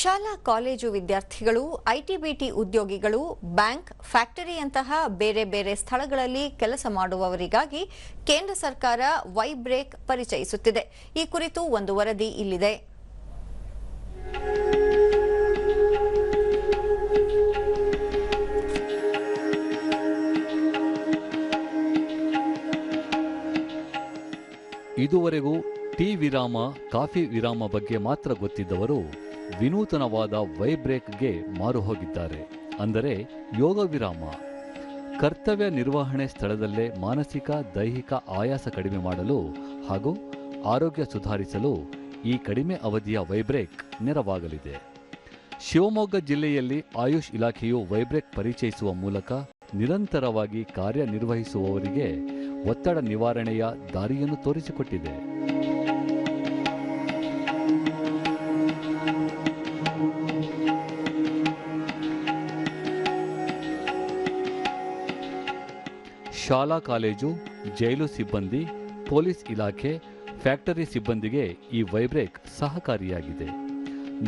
ಶಾಲಾ ಕಾಲೇಜು ವಿದ್ಯಾರ್ಥಿಗಳು ಐಟಿಬಿಟಿ ಉದ್ಯೋಗಿಗಳು, ಬ್ಯಾಂಕ್, ಫ್ಯಾಕ್ಟರಿಯಂತಹ ಬೇರೆ ಬೇರೆ ಸ್ಥಳಗಳಲ್ಲಿ ಕೆಲಸ ಮಾಡುವವರಿಗಾಗಿ ಕೇಂದ್ರ ಸರ್ಕಾರ ವೈ ಬ್ರೇಕ್ ಪರಿಚಯಿಸುತ್ತಿದೆ. ಈ ಕುರಿತು ಒಂದು ವರದಿ ಇಲ್ಲಿದೆ. ಇದುವರೆಗೂ ಟೀ ವಿರಾಮ, ಕಾಫಿ ವಿರಾಮ ಬಗ್ಗೆ ಮಾತ್ರ ಗೊತ್ತಿದ್ದವರು ವಿನೂತನವಾದ ವೈಬ್ರೇಕ್ಗೆ ಮಾರು ಹೋಗಿದ್ದಾರೆ ಅಂದರೆ ಯೋಗ ವಿರಾಮ ಕರ್ತವ್ಯ ನಿರ್ವಹಣೆ ಸ್ಥಳದಲ್ಲೇ ಮಾನಸಿಕ, ದೈಹಿಕ ಆಯಾಸ ಕಡಿಮೆ ಮಾಡಲು ಹಾಗೂ ಆರೋಗ್ಯ ಸುಧಾರಿಸಲು ಈ ಕಡಿಮೆ ಅವಧಿಯ ವೈಬ್ರೇಕ್ ನೆರವಾಗಲಿದೆ. ಶಿವಮೊಗ್ಗ ಜಿಲ್ಲೆಯಲ್ಲಿ ಆಯುಷ್ ಇಲಾಖೆಯು ವೈಬ್ರೇಕ್ ಪರಿಚಯಿಸುವ ಮೂಲಕ ನಿರಂತರವಾಗಿ ಕಾರ್ಯನಿರ್ವಹಿಸುವವರಿಗೆ ಒತ್ತಡ ನಿವಾರಣೆಯ ದಾರಿಯನ್ನು ತೋರಿಸಿಕೊಟ್ಟಿದೆ. ಶಾಲಾ ಕಾಲೇಜು, ಜೈಲು ಸಿಬ್ಬಂದಿ, ಪೊಲೀಸ್ ಇಲಾಖೆ, ಫ್ಯಾಕ್ಟರಿ ಸಿಬ್ಬಂದಿಗೆ ಈ ವೈಬ್ರೇಕ್ ಸಹಕಾರಿಯಾಗಿದೆ.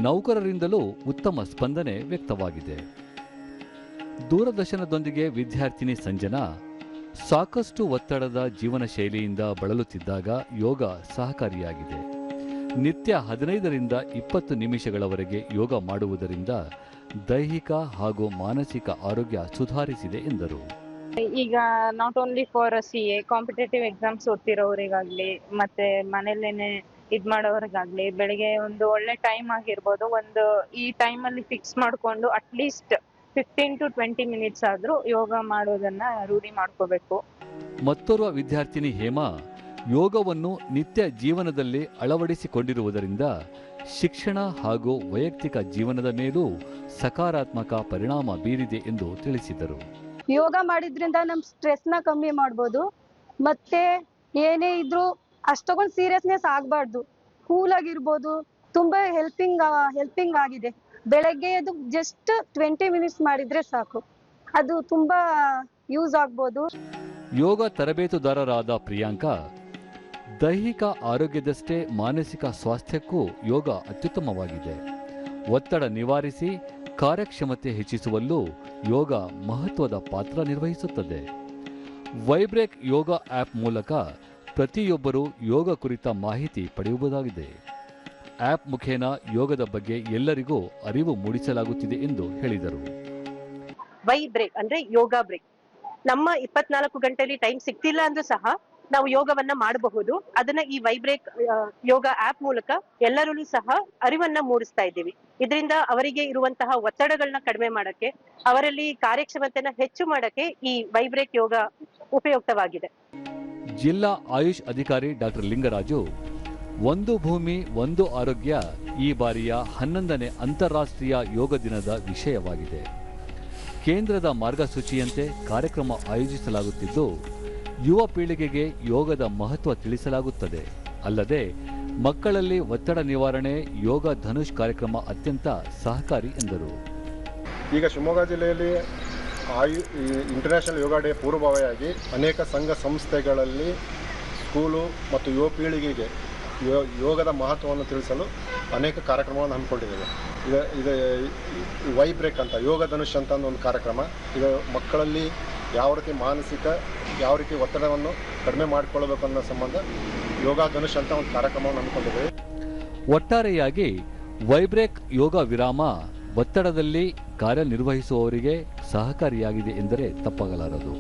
ನೌಕರರಿಂದಲೂ ಉತ್ತಮ ಸ್ಪಂದನೆ ವ್ಯಕ್ತವಾಗಿದೆ. ದೂರದರ್ಶನದೊಂದಿಗೆ ವಿದ್ಯಾರ್ಥಿನಿ ಸಂಜನಾ, ಸಾಕಷ್ಟು ಒತ್ತಡದ ಜೀವನ ಶೈಲಿಯಿಂದ ಬಳಲುತ್ತಿದ್ದಾಗ ಯೋಗ ಸಹಕಾರಿಯಾಗಿದೆ. ನಿತ್ಯ ಹದಿನೈದರಿಂದ ಇಪ್ಪತ್ತು ನಿಮಿಷಗಳವರೆಗೆ ಯೋಗ ಮಾಡುವುದರಿಂದ ದೈಹಿಕ ಹಾಗೂ ಮಾನಸಿಕ ಆರೋಗ್ಯ ಸುಧಾರಿಸಿದೆ ಎಂದರು. ಈಗ not only for C A competitive exams ಓದ್ತಿರೋರಿಗಾಗ್ಲಿ, ಮತ್ತೆ ಮನೇಲೇನೆ ಇದ್ ಮಾಡೋರಿಗಾಗ್ಲಿ, ಬೆಳಿಗ್ಗೆ ಒಂದು ಒಳ್ಳೆ ಟೈಮ್ ಆಗಿರ್ಬೋದು, ಒಂದು ಈ ಟೈಮ್ ಅಲ್ಲಿ ಫಿಕ್ಸ್ ಮಾಡ್ಕೊಂಡು at least fifteen to twenty minutes ಆದ್ರೂ ಯೋಗ ಮಾಡೋದನ್ನ ರೂಢಿ ಮಾಡ್ಕೋಬೇಕು. ಮತ್ತೋರ್ವ ವಿದ್ಯಾರ್ಥಿನಿ ಹೇಮಾ, ಯೋಗವನ್ನು ನಿತ್ಯ ಜೀವನದಲ್ಲಿ ಅಳವಡಿಸಿಕೊಂಡಿರುವುದರಿಂದ ಶಿಕ್ಷಣ ಹಾಗೂ ವೈಯಕ್ತಿಕ ಜೀವನದ ಮೇಲೂ ಸಕಾರಾತ್ಮಕ ಪರಿಣಾಮ ಬೀರಿದೆ ಎಂದು ತಿಳಿಸಿದರು. ಯೋಗ ಮಾಡಿದ್ರಿಂದ ನಮ್ ಸ್ಟ್ರೆಸ್ನ ಕಮ್ಮಿ ಮಾಡ್ಬೋದು. ಮತ್ತೆ ಏನೇ ಇದ್ರು ಅಷ್ಟೊಂದು ಸೀರಿಯಸ್ನೆಸ್ ಆಗ್ಬಾರ್ದು. ಕೂಲ್ ಆಗಿರ್ಬೋದು. ತುಂಬಾ ಹೆಲ್ಪಿಂಗ್ ಹೆಲ್ಪಿಂಗ್ ಆಗಿದೆ. ಬೆಳಗ್ಗೆ ಅದು ಜಸ್ಟ್ ಟ್ವೆಂಟಿ ಮಿನಿಟ್ಸ್ ಮಾಡಿದ್ರೆ ಸಾಕು. ಅದು ತುಂಬಾ ಯೂಸ್ ಆಗ್ಬೋದು. ಯೋಗ ತರಬೇತುದಾರರಾದ ಪ್ರಿಯಾಂಕಾ, ದೈಹಿಕ ಆರೋಗ್ಯದಷ್ಟೇ ಮಾನಸಿಕ ಸ್ವಾಸ್ಥ್ಯಕ್ಕೂ ಯೋಗ ಅತ್ಯುತ್ತಮವಾಗಿದೆ. ಒತ್ತಡ ನಿವಾರಿಸಿ ಕಾರ್ಯಕ್ಷಮತೆ ಹೆಚ್ಚಿಸುವಲ್ಲೂ ಯೋಗ ಮಹತ್ವದ ಪಾತ್ರ ನಿರ್ವಹಿಸುತ್ತದೆ. ವೈಬ್ರೇಕ್ ಯೋಗ ಆಪ್ ಮೂಲಕ ಪ್ರತಿಯೊಬ್ಬರೂ ಯೋಗ ಕುರಿತ ಮಾಹಿತಿ ಪಡೆಯುವುದಾಗಿದೆ ಆಪ್ ಮುಖೇನ ಯೋಗದ ಬಗ್ಗೆ ಎಲ್ಲರಿಗೂ ಅರಿವು ಮೂಡಿಸಲಾಗುತ್ತಿದೆ ಎಂದು ಹೇಳಿದರು. ವೈ ಬ್ರೇಕ್ ಅಂದ್ರೆ ಯೋಗ ಬ್ರೇಕ್. ನಮ್ಮ ಇಪ್ಪತ್ನಾಲ್ಕು ಗಂಟೆಯಲ್ಲಿ ಟೈಮ್ ಸಿಗ್ತಿಲ್ಲ ಅಂದ್ರೂ ಸಹ ನಾವು ಯೋಗವನ್ನ ಮಾಡಬಹುದು. ಅದನ್ನ ಈ ವೈಬ್ರೇಕ್ ಯೋಗ ಆಪ್ ಮೂಲಕ ಎಲ್ಲರಲ್ಲೂ ಸಹ ಅರಿವನ್ನ ಮೂಡಿಸ್ತಾ ಇದ್ದೀವಿ. ಇದರಿಂದ ಅವರಿಗೆ ಇರುವಂತಹ ಒತ್ತಡಗಳನ್ನ ಕಡಿಮೆ ಮಾಡಕ್ಕೆ, ಅವರಲ್ಲಿ ಕಾರ್ಯಕ್ಷಮತೆನ ಹೆಚ್ಚು ಮಾಡಕ್ಕೆ ಈ ವೈಬ್ರೇಕ್ ಯೋಗ ಉಪಯುಕ್ತವಾಗಿದೆ. ಜಿಲ್ಲಾ ಆಯುಷ್ ಅಧಿಕಾರಿ ಡಾಕ್ಟರ್ ಲಿಂಗರಾಜು, ಒಂದು ಭೂಮಿ, ಒಂದು ಆರೋಗ್ಯ ಈ ಬಾರಿಯ ಹನ್ನೊಂದನೇ ಅಂತಾರಾಷ್ಟ್ರೀಯ ಯೋಗ ದಿನದ ವಿಷಯವಾಗಿದೆ. ಕೇಂದ್ರದ ಮಾರ್ಗಸೂಚಿಯಂತೆ ಕಾರ್ಯಕ್ರಮ ಆಯೋಜಿಸಲಾಗುತ್ತಿದ್ದು ಯುವ ಪೀಳಿಗೆಗೆ ಯೋಗದ ಮಹತ್ವ ತಿಳಿಸಲಾಗುತ್ತದೆ. ಅಲ್ಲದೆ, ಮಕ್ಕಳಲ್ಲಿ ಒತ್ತಡ ನಿವಾರಣೆ, ಯೋಗ ಧನುಷ್ ಕಾರ್ಯಕ್ರಮ ಅತ್ಯಂತ ಸಹಕಾರಿ ಎಂದರು. ಈಗ ಶಿವಮೊಗ್ಗ ಜಿಲ್ಲೆಯಲ್ಲಿ ಆಯು ಇಂಟರ್ನ್ಯಾಷನಲ್ ಯೋಗ ಡೇ ಪೂರ್ವಭಾವಿಯಾಗಿ ಅನೇಕ ಸಂಘ ಸಂಸ್ಥೆಗಳಲ್ಲಿ ಸ್ಕೂಲು ಮತ್ತು ಯುವ ಪೀಳಿಗೆಗೆ ಯೋಗದ ಮಹತ್ವವನ್ನು ತಿಳಿಸಲು ಅನೇಕ ಕಾರ್ಯಕ್ರಮಗಳನ್ನು ಹಮ್ಮಿಕೊಂಡಿದ್ದೇವೆ. ಇದು ಇದು ವೈ ಬ್ರೇಕ್ ಅಂತ, ಯೋಗ ಧನುಷ್ ಅಂತ ಒಂದು ಕಾರ್ಯಕ್ರಮ. ಇದು ಮಕ್ಕಳಲ್ಲಿ ಯಾವ ರೀತಿ ಮಾನಸಿಕ, ಯಾವ ರೀತಿ ಒತ್ತಡವನ್ನು ಕಡಿಮೆ ಮಾಡಿಕೊಳ್ಳಬೇಕು ಅನ್ನೋ ಸಂಬಂಧ ಯೋಗ ಧನುಷ್ ಅಂತ ಒಂದು ಕಾರ್ಯಕ್ರಮವನ್ನು ಹಮ್ಮಿಕೊಂಡಿದ್ದೇವೆ. ಒಟ್ಟಾರೆಯಾಗಿ ವೈಬ್ರೇಕ್ ಯೋಗ ವಿರಾಮ ಒತ್ತಡದಲ್ಲಿ ಕಾರ್ಯನಿರ್ವಹಿಸುವವರಿಗೆ ಸಹಕಾರಿಯಾಗಿದೆ ಎಂದರೆ ತಪ್ಪಾಗಲಾರದು.